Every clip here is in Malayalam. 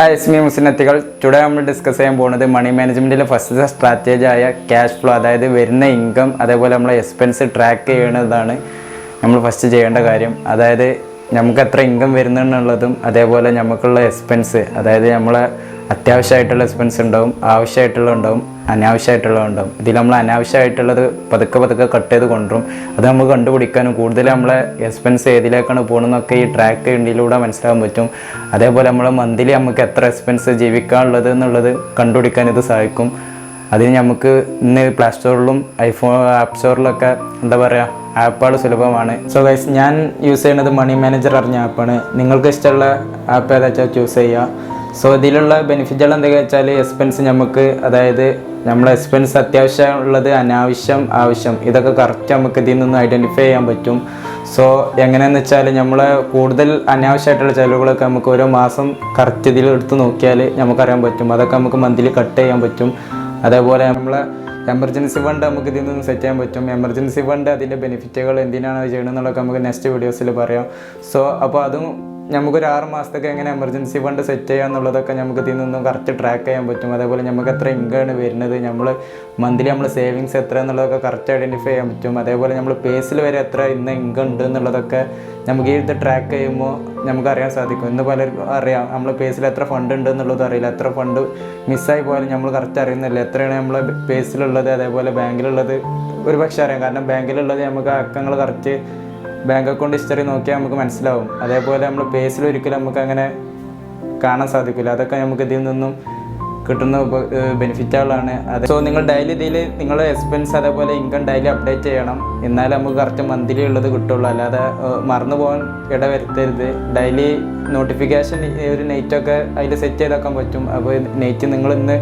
മി മുസിനെത്തികൾ ടുഡേ നമ്മൾ ഡിസ്കസ് ചെയ്യാൻ പോകുന്നത് മണി മാനേജ്മെന്റിലെ ഫസ്റ്റ് സ്ട്രാറ്റജി ആയ ക്യാഷ് ഫ്ലോ അതായത് വരുന്ന ഇൻകം അതേപോലെ നമ്മളെ എക്സ്പെൻസ് ട്രാക്ക് ചെയ്യുന്നതാണ് നമ്മൾ ഫസ്റ്റ് ചെയ്യേണ്ട കാര്യം. അതായത് നമുക്ക് എത്ര ഇൻകം വരുന്നുള്ളതും അതേപോലെ നമുക്കുള്ള എക്സ്പെൻസ് അതായത് നമ്മളെ അത്യാവശ്യമായിട്ടുള്ള എക്സ്പെൻസ് ഉണ്ടാവും ആവശ്യമായിട്ടുള്ള ഉണ്ടാവും. അനാവശ്യമായിട്ടുള്ള ഉണ്ടാവും ഇതിൽ നമ്മൾ അനാവശ്യമായിട്ടുള്ളത് പതുക്കെ പതുക്കെ കട്ട് ചെയ്ത് കൊണ്ടുവരും. അത് നമുക്ക് കണ്ടുപിടിക്കാനും കൂടുതൽ നമ്മളെ എക്സ്പെൻസ് ഏതിലേക്കാണ് പോകണമെന്നൊക്കെ ഈ ട്രാക്ക് ചെയ്യേണ്ടതിലൂടെ മനസ്സിലാക്കാൻ പറ്റും. അതേപോലെ നമ്മൾ മന്ത്ലി നമുക്ക് എത്ര എക്സ്പെൻസ് ജീവിക്കാനുള്ളത് എന്നുള്ളത് കണ്ടുപിടിക്കാൻ ഇത് സഹായിക്കും. അതിന് നമുക്ക് ഇന്ന് പ്ലേ സ്റ്റോറിലും ഐഫോൺ ആപ്പ് സ്റ്റോറിലൊക്കെ എന്താ പറയുക ആപ്പുകൾ സുലഭമാണ്. സോ ഗൈസ് ഞാൻ യൂസ് ചെയ്യുന്നത് മണി മാനേജർ അറിഞ്ഞ ആപ്പാണ് നിങ്ങൾക്ക് ഇഷ്ടമുള്ള ആപ്പ് ഏതാച്ചാൽ ചൂസ് ചെയ്യുക? സോ ഇതിലുള്ള ബെനിഫിറ്റുകൾ എന്തൊക്കെയാ വെച്ചാൽ എക്സ്പെൻസ് നമുക്ക് അതായത് നമ്മളെ എക്സ്പെൻസ് അത്യാവശ്യം ഉള്ളത് അനാവശ്യം ആവശ്യം ഇതൊക്കെ കറക്റ്റ് നമുക്ക് ഇതിൽ നിന്ന് ഐഡന്റിഫൈ ചെയ്യാൻ പറ്റും. സോ എങ്ങനെയെന്ന് വെച്ചാൽ നമ്മൾ കൂടുതൽ അനാവശ്യമായിട്ടുള്ള ചിലവുകളൊക്കെ നമുക്ക് ഓരോ മാസം കറക്റ്റ് ഇതിൽ എടുത്ത് നോക്കിയാൽ നമുക്കറിയാൻ പറ്റും. അതൊക്കെ നമുക്ക് മന്ത്ലി കട്ട് ചെയ്യാൻ പറ്റും. അതേപോലെ നമ്മളെ എമർജൻസി ഫണ്ട് നമുക്ക് ഇതിൽ നിന്ന് സെറ്റ് ചെയ്യാൻ പറ്റും. എമർജൻസി ഫണ്ട് അതിന്റെ ബെനിഫിറ്റുകൾ എന്തിനാണ് അത് ചെയ്യണമെന്നുള്ളതൊക്കെ നമുക്ക് നെക്സ്റ്റ് വീഡിയോസിൽ പറയാം. സോ അപ്പോൾ അതും നമുക്കൊരു ആറ് മാസത്തേക്ക് എങ്ങനെ എമർജൻസി ഫണ്ട് സെറ്റ് ചെയ്യുക എന്നുള്ളതൊക്കെ നമുക്ക് ഇതിൽ നിന്നും കറക്റ്റ് ട്രാക്ക് ചെയ്യാൻ പറ്റും. അതേപോലെ നമുക്ക് എത്ര ഇൻകമാണ് വരുന്നത് നമ്മൾ മന്ത്ലി നമ്മൾ സേവിങ്സ് എത്ര എന്നുള്ളതൊക്കെ കറക്റ്റ് ഐഡന്റിഫൈ ചെയ്യാൻ പറ്റും. അതേപോലെ നമ്മൾ പേസിൽ വരെ എത്ര ഇന്ന് ഇൻകം ഉണ്ട് എന്നുള്ളതൊക്കെ നമുക്ക് ഈ ഇത് ട്രാക്ക് ചെയ്യുമ്പോൾ നമുക്ക് അറിയാൻ സാധിക്കും. ഇന്ന് പലർക്കും അറിയാം നമ്മൾ പേസിൽ എത്ര ഫണ്ട് ഉണ്ട് എന്നുള്ളത് അറിയില്ല. എത്ര ഫണ്ട് മിസ്സായി പോയാലും നമ്മൾ കറക്റ്റ് അറിയുന്നില്ല. എത്രയാണ് നമ്മൾ പേസിലുള്ളത് അതേപോലെ ബാങ്കിലുള്ളത് ഒരു പക്ഷേ അറിയാം. കാരണം ബാങ്കിലുള്ളത് നമുക്ക് അക്കങ്ങൾ കറക്റ്റ് ബാങ്ക് അക്കൗണ്ട് ഹിസ്റ്ററി നോക്കിയാൽ നമുക്ക് മനസ്സിലാവും. അതേപോലെ നമ്മൾ പേസിൽ ഒരിക്കലും നമുക്ക് അങ്ങനെ കാണാൻ സാധിക്കില്ല. അതൊക്കെ നമുക്ക് ഇതിൽ നിന്നും കിട്ടുന്ന ബെനിഫിറ്റുകളാണ് അത് സോ നിങ്ങൾ ഡെയിലി ഇതിൽ നിങ്ങളുടെ എക്സ്പെൻസ് അതേപോലെ ഇൻകം ഡെയിലി അപ്ഡേറ്റ് ചെയ്യണം. എന്നാലേ നമുക്ക് കറക്റ്റ് മന്ത്ലി ഉള്ളത് കിട്ടുള്ളൂ. അല്ലാതെ മറന്നു പോകാൻ ഇട വരുത്തരുത്. ഡെയിലി നോട്ടിഫിക്കേഷൻ ഒരു നെയ്റ്റൊക്കെ അതിൽ സെറ്റ് ചെയ്താക്കാൻ പറ്റും. അപ്പോൾ നെയ്റ്റ് നിങ്ങൾ ഇന്ന്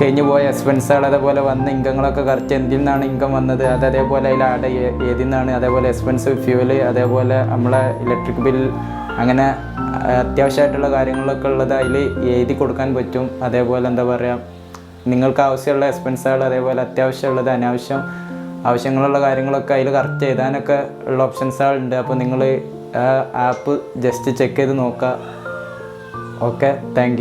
കഴിഞ്ഞു പോയ എക്സ്പെൻസുകൾ അതേപോലെ വന്ന ഇൻകങ്ങളൊക്കെ കറക്റ്റ് എന്തിൽ നിന്നാണ് ഇൻകം വന്നത്? അത് അതേപോലെ അതിൽ ആഡ് ഏതിൽ നിന്നാണ് അതേപോലെ എക്സ്പെൻസ് ഫ്യൂവൽ അതേപോലെ നമ്മളെ ഇലക്ട്രിക് ബിൽ അങ്ങനെ അത്യാവശ്യമായിട്ടുള്ള കാര്യങ്ങളൊക്കെ ഉള്ളത് അതിൽ എഴുതി കൊടുക്കാൻ പറ്റും. അതേപോലെ എന്താ പറയുക നിങ്ങൾക്ക് ആവശ്യമുള്ള എക്സ്പെൻസുകൾ അതേപോലെ അത്യാവശ്യമുള്ളത് അനാവശ്യം ആവശ്യങ്ങളുള്ള കാര്യങ്ങളൊക്കെ അതിൽ കറക്റ്റ് ചെയ്താനൊക്കെ ഉള്ള ഓപ്ഷൻസുകളുണ്ട് അപ്പോൾ നിങ്ങൾ ആപ്പ് ജസ്റ്റ് ചെക്ക് ചെയ്ത് നോക്കുക. Okay thank